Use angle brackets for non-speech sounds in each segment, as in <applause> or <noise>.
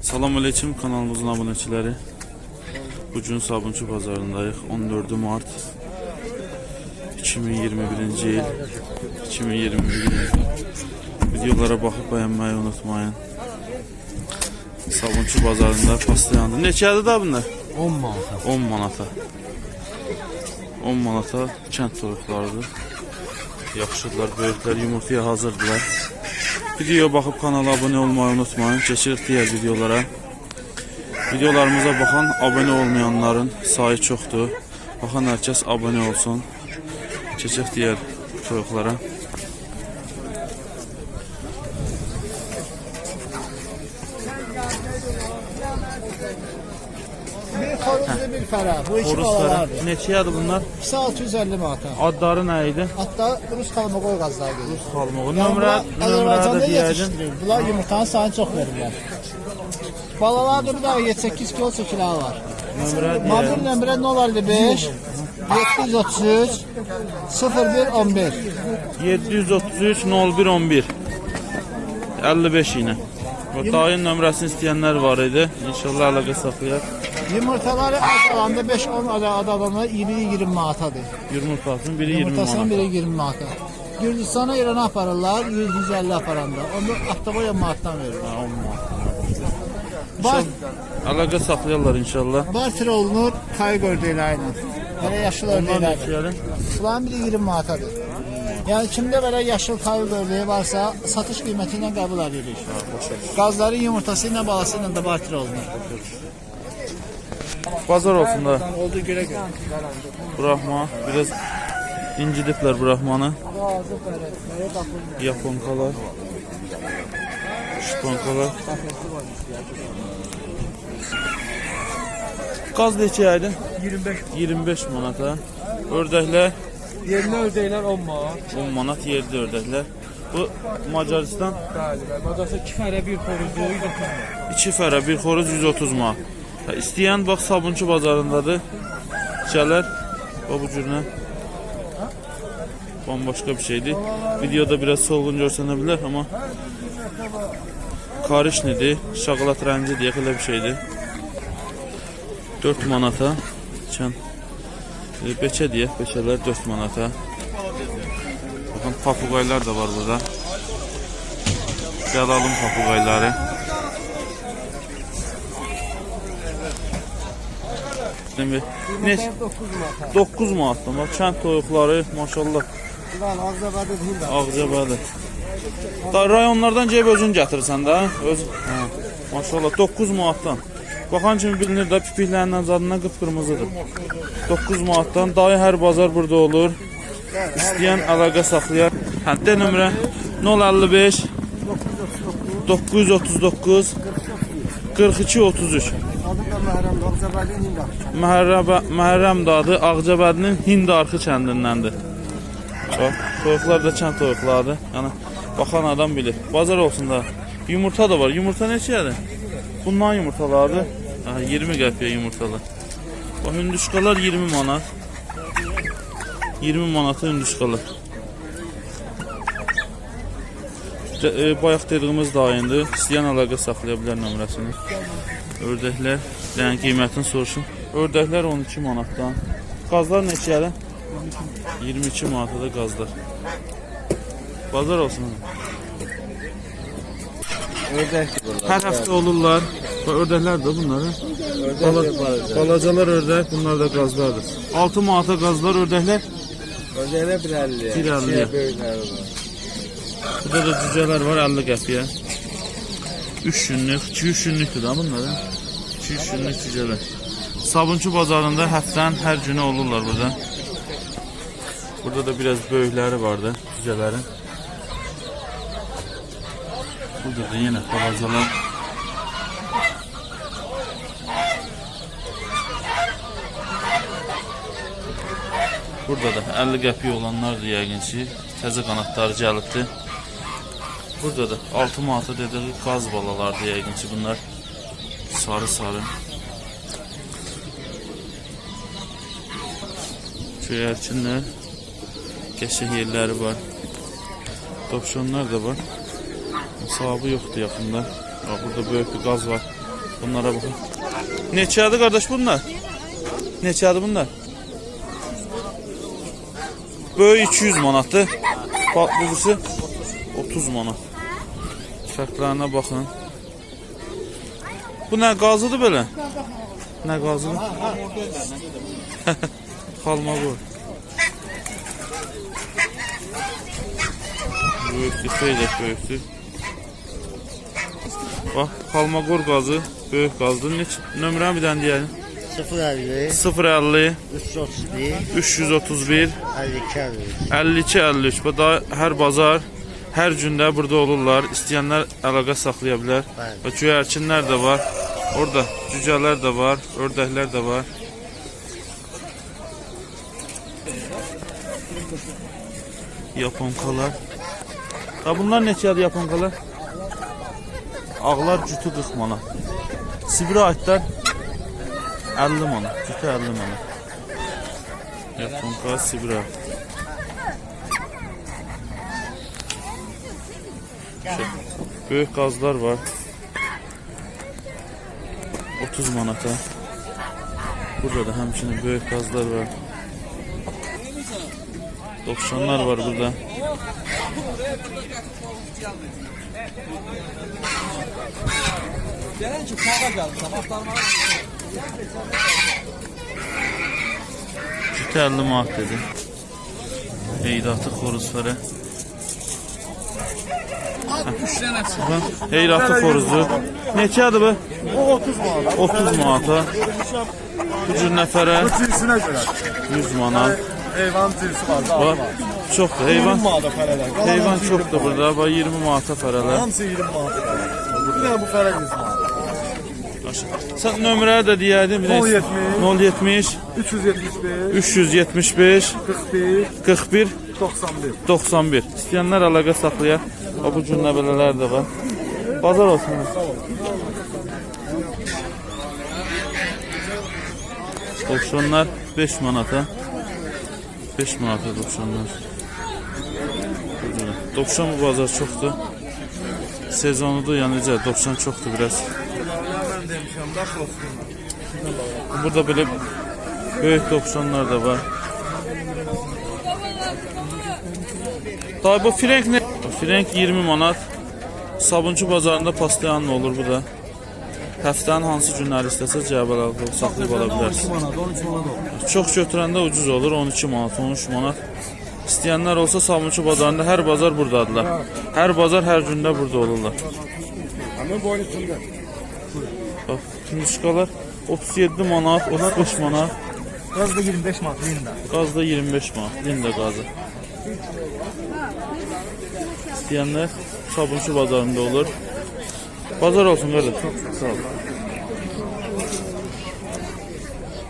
Salam aleyküm kanalımızın abunəçiləri. Bugün Sabunçu bazarındayıq. 14 Mart 2021-ci il. 2021 il. Videolara baxıb bəyənməyi unutmayın. Sabunçu bazarında pastayandı. Neçədir da bunlar? 10 manata. 10 manata. 10 manata kənd toyuqlarıdır. Yaxşıdırlar, böyüklər yumurtaya hazırdılar. Videoya baxıb kanala abunə olmayı unutmayın. Keçirik digər videolara. Videolarımıza baxan, abunə olmayanların sayı çoxdur. Baxan hər kəs olsun. Keçək digər toyuqlara. Bir xoruzlu bir fərə. Bu iki Xoruz fərə. balalardır. Neçəyədir bunlar? İkisi 650 manata. Adları nə idi? Hatta Rus kalmakoy qazları gelir. Yəni Nömrə, nömrə də Azərbaycanda deyəcəm. yetişdirilir. Bunlar yumurtanın sayını çox verirlər. Balalarda bir daha 7-8 kilo çekiləri var. Nömrə Mobil deyəcəm. nömrə 055 733 0111. 733 01 11 55 yine. Bu dayın nömrəsini istəyənlər var idi. İnşallah əlaqə saxlayaq. Yumurtaları az alanda 5-10 adet adamına 20-20 manatadır. Yumurtasının biri 20 Yumurtasının manat. biri 20 manata. Gürcistana İran'a aparırlar 150 aparanda. Onu Aktaboya manattan verir. Ha, 10 manat. Bar, Əlaqə saxlayarlar inşallah. barter olunur kayı gördüğüyle. Böyle yaşıl Onlar ördekler. neçədir? Bunların biri 20 manatadır. Yani kimde böyle yaşıl kayı gördüğü varsa satış kıymetiyle kabul edilir. Gazların yumurtasıyla balasıyla da barter olunur. Bazar olsun da. Olduğu göre göre. Brahma biraz incidiblər Brahmanı. Yaponkalar. Şiponkalar. Qaz neçə idi? 25 25 manata. Ördəklər Yerine ördekler 10 manat. 10 manat yerli ördəklər. Bu Macaristan Bəli, bəli. Bazarsa 2 fərə bir xoruzu 130 manat. 2 fərə, bir xoruz 130 manat. Ha, İstəyən bax Sabunçu bazarındadır. Gələr bax bu cürünə. Bambaşqa bir şeydir. Videoda biraz solğun görsənə bilər, amma karışnidir, şokolad rəngi deyə elə bir şeydir. 4 manata. Çən e, beçə deyək, beçələr 4 manata. Baxın, papuqaylar da var burada. Gəlalım papuqayları. Demək, ne? 9 manatdan. Bax, kənd toyuqları, maşallah, Ulan Ağzabadı değil de. ağcabədir. Da rayonlardan gəlib özün gətirsən də, öz. Hə. Maşallah 9 manatdan. Baxan kimi bilinir də pipiklərinin zadından qıpqırmızıdır. 9 manatdan dayı hər bazar burada olur. İstəyən əlaqə saxlayar. Hə, də nömrə 055 939 42 33 Da Mehrem Ağzabadı değil de. Məhərrəm dadı Ağcabədinin Hind arxı kəndindəndir. Bax, toyuqlar da kənd toyuqlarıdır. Yəni baxan adam bilir. Bazar olsun da. Yumurta da var. Yumurta neçədir? Bundan yumurtalardır. Ha, 20 qəpiyə yumurtalar. Bax, hündüşkalar 20 manat. 20 manata hündüşkalar. C- E, bayaq dediyimiz dayındır. İstəyən əlaqə saxlaya bilər nömrəsini. Ördəklər, yəni qiymətini soruşun. Ördəklər 12 manatdan. Qazlar neçədir? 22 manata da qazlar. Bazar olsun. Ördek. Hər həftə olurlar. Bax, Ördəklər də bunları. Bala, balacalar ördək, bunlar da qazlardır. 6 manata qazlar, ördəklər. Ördekler bir 50. Bir 50. Böyükler var. Burada da cücələr var 50 qəpiyə. 3 günlük, 2-3 günlükdür da bunlar. 2-3 günlük cücələr. Sabunçu bazarında həftənin hər günü olurlar burada. Burada da biraz böyükləri vardı cücələrin. Burada da yenə balacalar. Burada da 50 qəpik olanlardır yəqin ki. Təzə qanadları gəlibdi. Burada da 6 manata dediği qaz balalardır yəqin ki bunlar. Sarı sarı. Göyərçinlər. Qəşəng yerləri var. Dovşanlar da var. Sahabı yoxdur yaxında. Bax, Burada böyük bir qaz var. Bunlara bakın. Neçədir qardaş bunlar? Neçədir bunlar? Böyük 200 manatdır. Bak buzusu 30 manat. Fərqlərinə baxın. Bu nə qazıdır belə? Nə qazıdır? <laughs> Xalma bu. Böyükdür, xeyli böyükdür. Bax, xalma qor qazı, böyük qazdır. Neç nömrə bir dənə deyəlim. 050 050 331 331 52 53 52 53. Bu da hər bazar, hər gündə burada olurlar. İstəyənlər əlaqə saxlaya bilər. Bəli. Və göyərçinlər də var. Orada cücələr də var, ördəklər də var. Yaponkalar. Ha bunlar neçədir yaponkalar? Ağlar cütü 40 manat. Sibirə aitlər 50 manat. Cütü 50 manat. Yaponka Sibirə. Böyük qazlar var. 30 manata. Burada da həmçinin böyük qazlar var. 90'lar var burada. Cütə 50 manat dedi. Eydatı xoruzlara. Bax, Heyratı xoruzu. Neçədir bu? O 30 manat. 30 manata. Bu cür nəfərə Cinsinə görə. 100 manat. Heyvan cinsi var. Bax, Var. çoxdur. 20 Heyvan manata fərələr. Heyvan çoxdur burada. Bax 20 manata fərələr. Hamısı 20 manata. Bir dənə bu fərə 100 manat. Sən nömrələri də də- 070, 070 375, 375 41, 41 91. 91. İstəyənlər əlaqə saxlaya. Bu cür nəbələr də var. Bazar olsun. Dovşanlar 5 manata. 5 manata dovşanlar. Dovşan bu bazar çoxdur. Sezonudur, yəni necə dovşan çoxdur biraz. Burada belə böyük dovşanlar da var. Dayı bu frenk ne? Frenk 20 manat. Sabunçu bazarında paslayan olur bu da. Həftənin hansı günləri istəsə cəbə alıb saxlayıb ala bilərsiniz. manat, 13 manat olur. Çox götürəndə ucuz olur 12 manat, 13 manat. İstəyənlər olsa Sabunçu bazarında hər bazar burdadılar. Hər bazar hər gündə burada olurlar. Həmin boyun içində. Bax, tümüşkalar 37 manat, 35 manat. Da 25 manat linda. Qaz da 25 manat. Linda qazı. İstəyənlər Sabunçu bazarında olur. Bazar olsun qardaş. Çox sağ ol.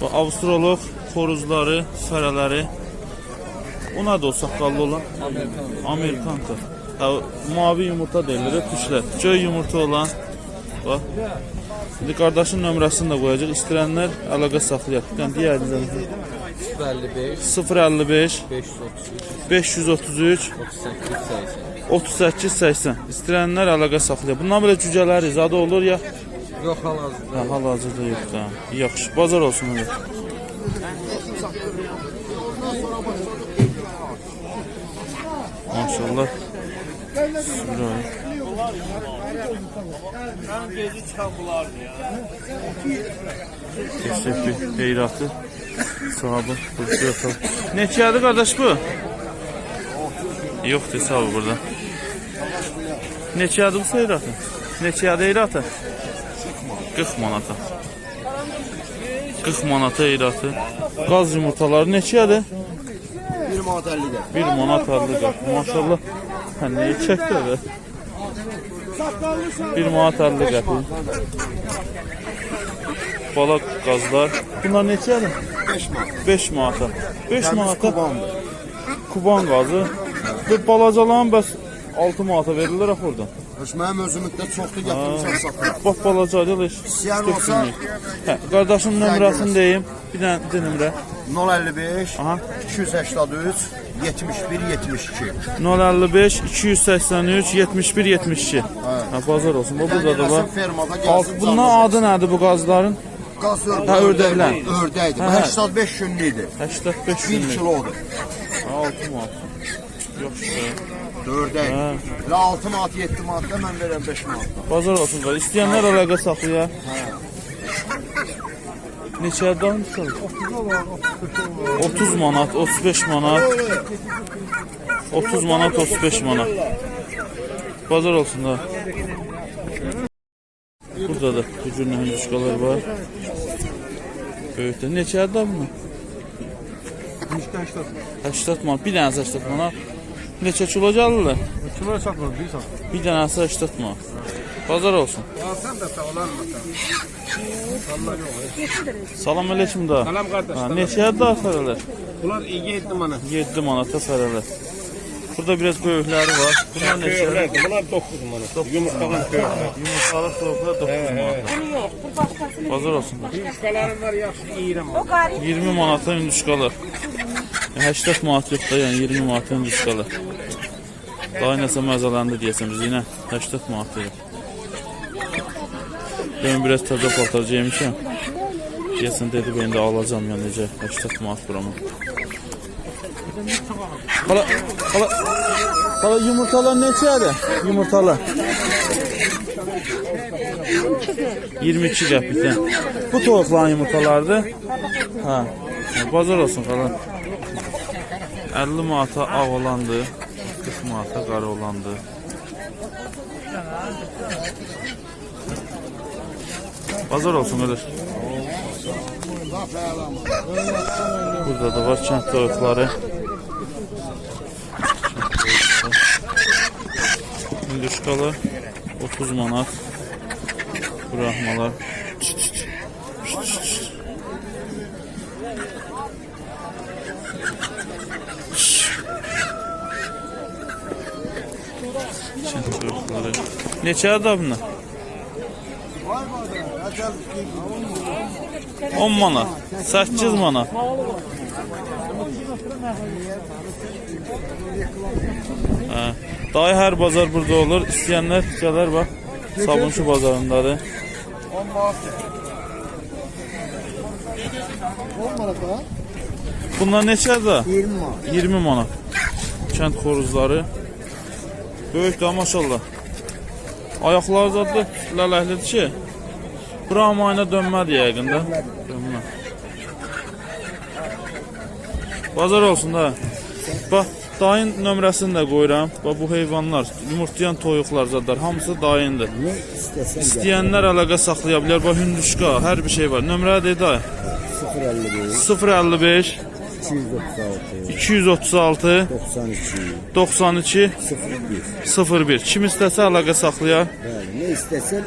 Bu Avstralok xoruzları, fərələri. O nədir o saqqallı olan? Amerikanka. Ha, mavi yumurta deyilir, tüşlər. Göy yumurta olan. Bax. İndi qardaşın nömrəsini də qoyacaq. İstəyənlər əlaqə saxlayaq. Bir dənə deyərdiniz. 55 055 533 533 38 80 38 80. İstəyənlər əlaqə saxlaya. Bundan belə cücələri zadı olur ya. Yox hal-hazırda. Ha, hal-hazırda yox da. Yaxşı. Bazar olsun öyle. Maşallah. Süray. Teşekkür. Heyratı. Sahabı. Yatalım. Neçədir qardaş bu? Yoxdur hesabı burada. Neçədir bu heyratı? Neçədir heyratı? 40 manata. 40 manata heyratı. Qaz yumurtaları neçədir? 1 manat 50 də. 1 manat 50 qat. Maşallah. Hə nəyi çəkdi elə? 1 manat 50 qat. Bala qazlar. Bunlar neçədir? 5 manat. 5 manata. 5 manata kuban qazı. Bu balacalan bəs 6 manata verirlər axı oradan. Öz mənim özümdə çoxdur gətirmişəm satıram. Bax balacadır heç. İstəyən olsa Hə, qardaşın nömrəsini deyim. Bir dənə bir nömrə. 055 Aha. 283 71 72. 055 283 71 72. Ha, bazar olsun. Bu burada da var. Alt, bundan adı nədir bu qazların? Qaz Ha, ördəklər. Ördəkdir. Bu Hə, hə. 85 günlükdür. 85 1 günlük. kilodur. 6 manat. Yoxsa. Ördək. Hə. Və 6 manat 7 manatda mən verəm 5 manatda. Bazar olsun da. İstəyənlər əlaqə saxlaya. Neçə adam 30 manat, 35 manat. 30 manat, 35 manat. Bazar olsun da. Burada da bu cür hündüşkalar var. Böyükdə. Neçə adam mı? 80 manat. Bir dənəsi 80 manat. Neçə kilo gəlirlər? Kilo satmır, bir satmır. Bir dənəsi 80 manat. Bazar olsun. Alsan da sağlanmasa. Salam aleyküm da. Salam qardaş. Ha, neçəyə daha fərələr? Bunlar 7 manat. 7 manata fərələr. Burada biraz böyükləri var. Bunlar neçə? Köyəklərdir, bunlar 9 manat. Yumurtalan köyəklər. Yumurtalı soğuklar 9 manat. Bazar olsun. Yumurtaların var yaxşı, iyirəm manat. 20 manata hündüşkalar. 80 manat yox da, yəni 20 manata hündüşkalar. Daha nəsə məzələndi deyəsən biz yenə 80 manat deyir. Ben biraz təzə paltar geymişəm. Deyəsən dedi ben də alacağım yəni necə 80 manat buramı. Hala, hala, hala yumurtalar neçədir? Yumurtalar. 22 qəpikdən. Bu toyuqların yumurtalarıdır. Hə. Bazar olsun qalan. 50 manata ağ olandı. 40 manata qara olandı. Bazar olsun qardaş. Burada da var kənd toyuqları. Hündüşkalı 30 manat. Bırakmalar. Kənd da bunlar? 10 manat, 8 manat. Hə, dayı hər bazar burada olur. İstəyənlər gələr bax. Sabunçu bazarındadır. 10 manata. Bunlar neçədir? 20 manat. 20 manat. Kənd xoruzları. Böyük də maşallah. Ayaqları da lələklidir ki. Brahmayına dönmədi yəqin də. Dönmə. Bazar olsun da. Bax, dayın nömrəsini də qoyuram. Bax bu heyvanlar, yumurtlayan toyuqlar zadlar hamısı dayındır. İstəyənlər əlaqə saxlaya bilər. Bax hündüşka, hər bir şey var. Nömrə de dayı. 055 055 236 236 92 92 01. 01. Kim istəsə əlaqə saxlayar. Yani ne istesen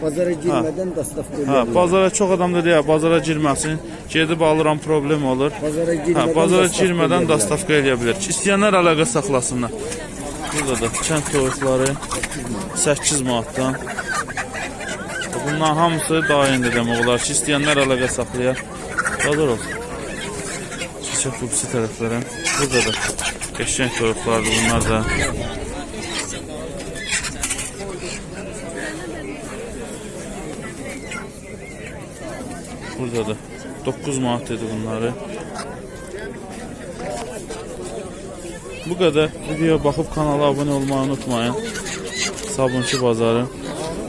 pazara girmeden dastavka Hə, bazara çox adam da deyir, bazara girməsin. Gedib alıram problem olur. Pazara Hə, girmeden bazara girmədən dastavka eləyə bilər. İstəyənlər əlaqə saxlasınlar. Burada da kənd toyuqları 8 manatdan. Bunların hamısı dayındır demək olar ki, istəyənlər əlaqə saxlayar. Bazar olsun. Çiçək kubisi tərəflərə. Burada da qəşəng toyuqlardır bunlar da. Burada da 9 manat dedi bunları. Bu qədər. Videoya baxıb kanala abunə olmayı unutmayın. Sabunçu bazarı.